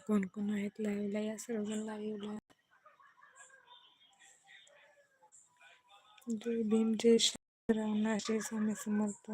कोण कोण आहेत? लाईव्हला या सर्वजण लाईव्हला जय भीम जय श्रीराम नाशे स्वामी समर्थ.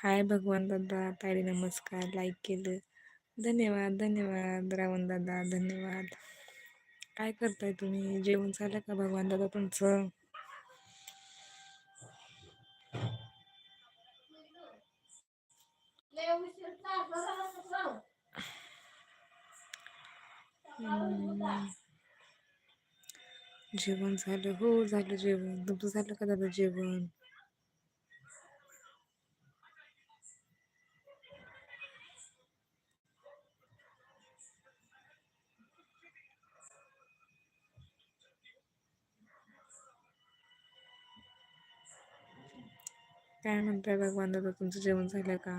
हाय भगवान दादा ताई नमस्कार लाईक केलं. धन्यवाद धन्यवाद रावण दादा धन्यवाद. काय करताय तुम्ही? जेवण झालं का भगवान दादा तुमचं? जेवण झालं. हो झालं जेवण. तुमचं झालं का दादा जेवण? काय म्हणताय भगवान दादा? तुमचं जेवण झालं का?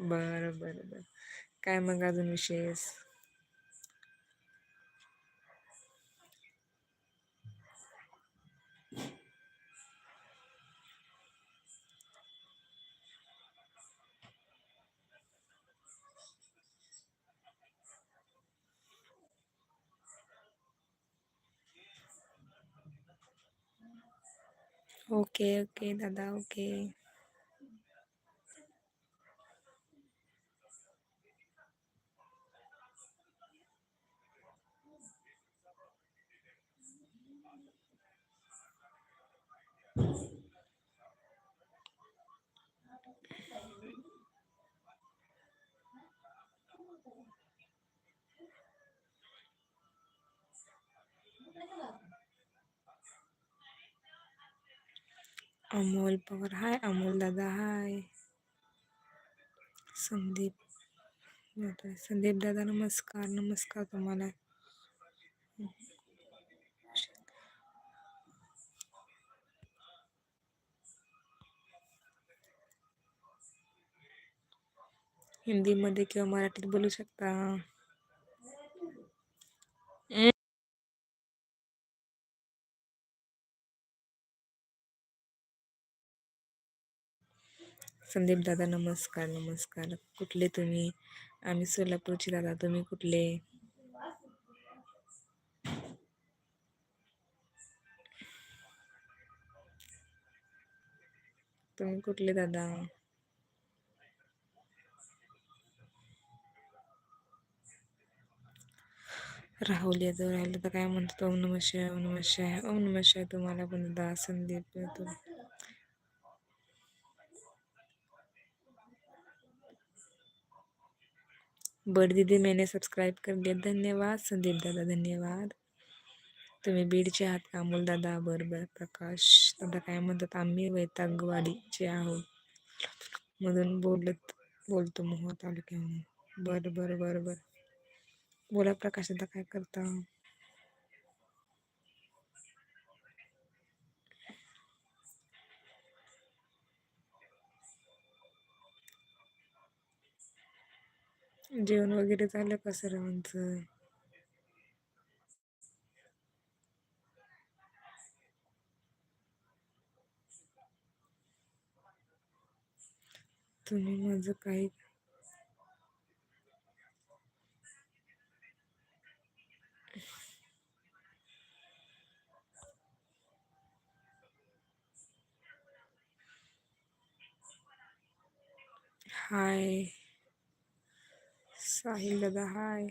बरं बरं बरं. काय मग अजून विशेष? ओके ओके दादा ओके अमोल पवार हाय अमोल दादा हाय संदीप संदीप दादा नमस्कार नमस्कार तुम्हाला हिंदीमध्ये किंवा मराठीत बोलू शकता संदीप दादा नमस्कार नमस्कार. कुठले तुम्ही? आम्ही सोलापूरचे दादा. तुम्ही कुठले? तुम्ही कुठले दादा? राहुल यादव राहिलं तर काय म्हणतो ओम नम शिवाय ओम नम शिवाय. ओम नम शिवाय तुम्हाला पण दादा संदीप यादव दीदी मैंने सब्सक्राइब कर लिया धन्यवाद। संदीप दादा धन्यवाद। तुम्ही बीडचे आहात का? अमोल दादा बरं बरं प्रकाश दादा काय म्हणतात? आम्ही वैतागवाडीचे आहोत. मधून बोलत बोलतो मोह तालुक्याहून बरं बरं बरं बरं. बोला प्रकाश दादा काय करता? जेवण वगैरे झालं का सर्वांचं? तुम्ही माझं काही हाय. साहिल दादा हाय.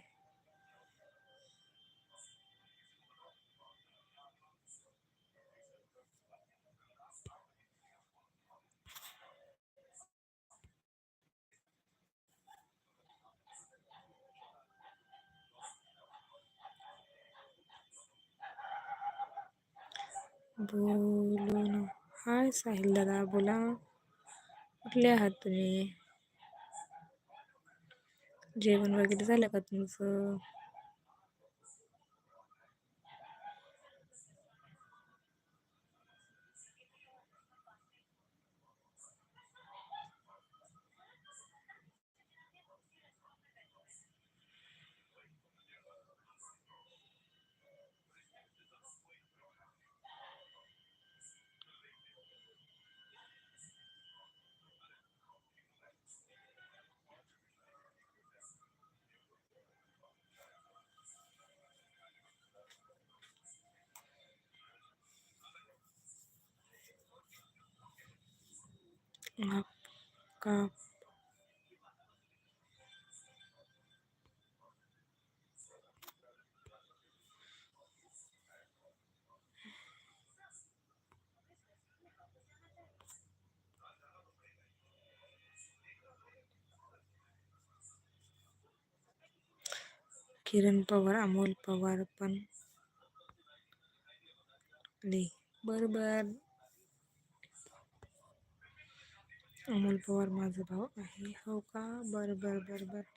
बोलून हाय साहिल दादा बोला. कुठले आहात तुम्ही? जेवण वगैरे झालं का तुमचं? आप का किरण पवार अमोल पवार पण ले बरोबर अमोल पवार माझा भाऊ आहे. हो का? बरं बरं बरं बरं.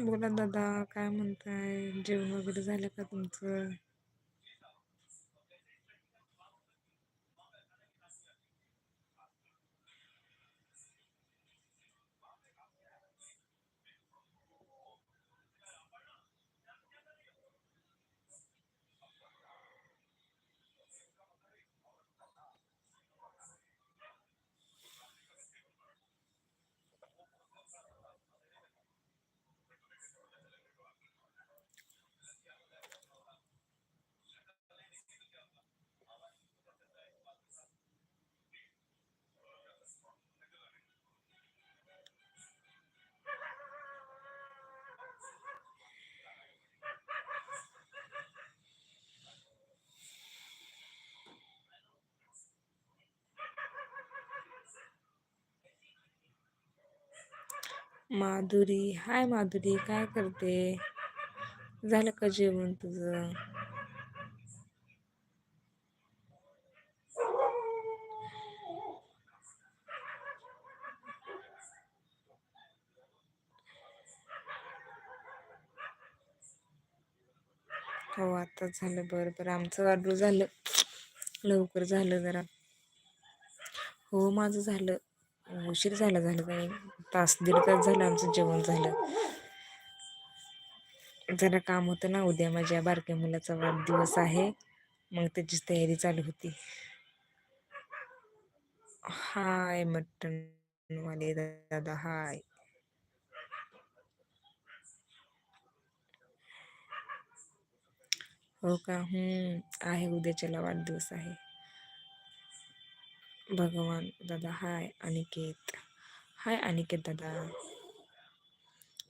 बोला दादा काय म्हणताय? जेवण वगैरे झालं का तुमचं? माधुरी. हाय माधुरी काय करते? झालं का जेवण तुझं? हो आता झालं. बरं बरं. आमचं ऑर्डर झालं. लवकर झालं जरा. हो माझं झालं. उशीर झाला झालं काही तास दीड तास झालं आमचं जेवण झालं. जरा काम होतं ना उद्या माझ्या बारक्या मुलाचा वाढदिवस आहे. मग त्याचीच तयारी चालू होती. हाय मटन वाले दादा हाय. हो का? हम्म आहे उद्याच्याला वाढदिवस आहे. भगवान दादा हाय अनिकेत. हाय अनिकेत दादा.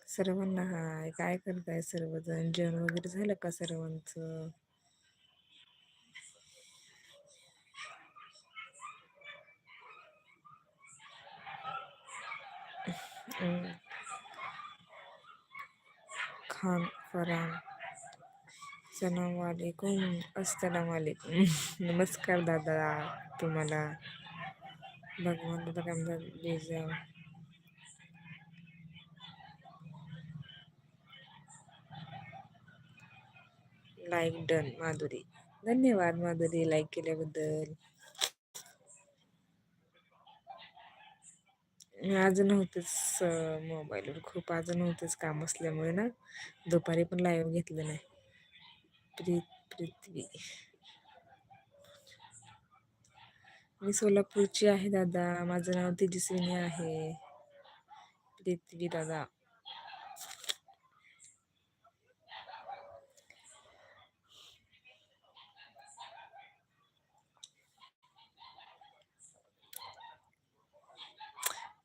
सर्वांना हाय. काय करताय सर्वजण? जेवण वगैरे झालं का सर्वांचं? खान फरान. सलाम वालेकुम. अस्सलाम वालेकुम. नमस्कार दादा तुम्हाला. भगवान दादा काय म्हणतात बेजा लाईक डन माधुरी। धन्यवाद माधुरी लाईक केल्याबद्दल। आज नव्हतेच मोबाईलवर खूप आज नव्हतेच काम असल्यामुळे ना दुपारी पण लाईव्ह घेतलं नाही. प्रीत पृथ्वी. मी सोलापूरची आहे दादा. माझं नाव तेजस्विनी आहे. पृथ्वी दादा.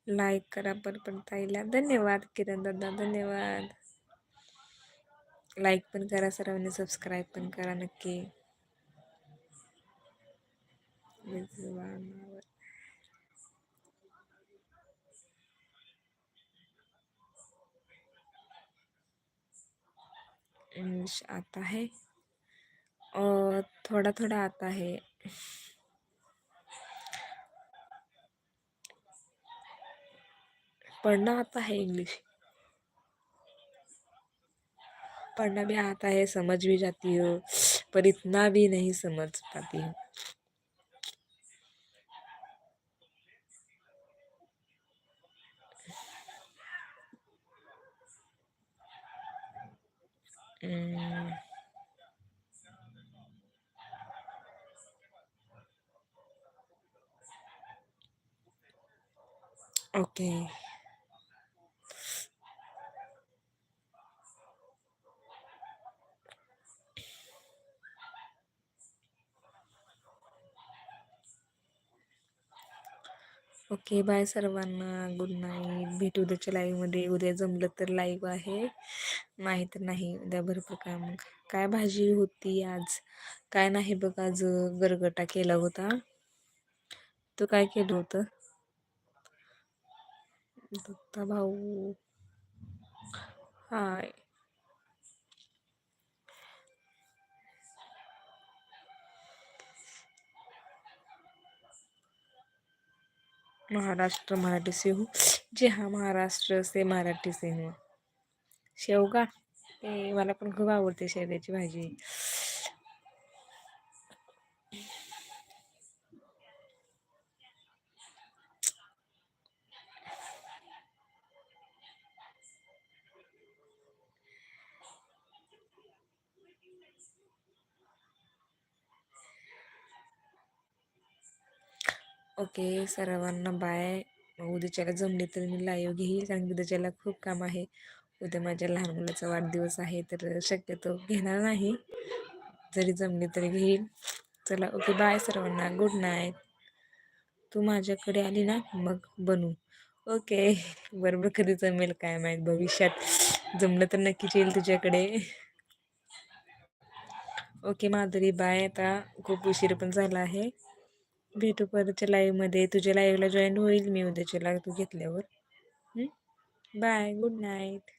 लाईक करा पण पण ताईला. धन्यवाद किरण दादा धन्यवाद. लाईक पण करा सर्वांनी सबस्क्राईब पण करा नक्की. Bizibanawe इंग्लिश आता है और थोड़ा थोड़ा आता है। पढ़ना आता है इंग्लिश पढ़ना भी आता है, समझ भी जाती हो, पर इतना भी नहीं समझ पाती हूँ। ओके ओके बाय सर्वांना. गुड नाईट भेटू उद्याच्या लाईव्हमध्ये उद्या जमलं तर लाईव्ह आहे. नाही तर नाही. उद्या भरपूर काय मग काय भाजी होती आज? काय नाही बघ आज गरगटा केला होता. तू काय केलं होतं? दत्ता भाऊ. हाय. महाराष्ट्र मराठी सिंह. जे हा महाराष्ट्र से मराठी सिंह. शेवगा? ते मला पण खूप आवडते शेवग्याची भाजी. ओके सर्वांना बाय उद्याच्याला जमले तर मी लाईव्ह घेईल कारण की उद्याच्याला खूप काम आहे. उद्या माझ्या लहान मुलाचा वाढदिवस आहे तर शक्यतो घेणार नाही. जरी जमले तरी घेईल. चला ओके बाय सर्वांना. गुड नाईट तू माझ्याकडे आली ना मग बनू. ओके बरोबर कधी जमेल काय माहीत भविष्यात. जमलं तर नक्कीच येईल तुझ्याकडे. ओके माधुरी बाय आता खूप उशीर पण झाला आहे. भेटू परतच्या लाईव्हमध्ये तुझ्या लाईव्हला जॉईन होईल मी उद्याच्या लाईव्ह तू घेतल्यावर बाय गुड नाईट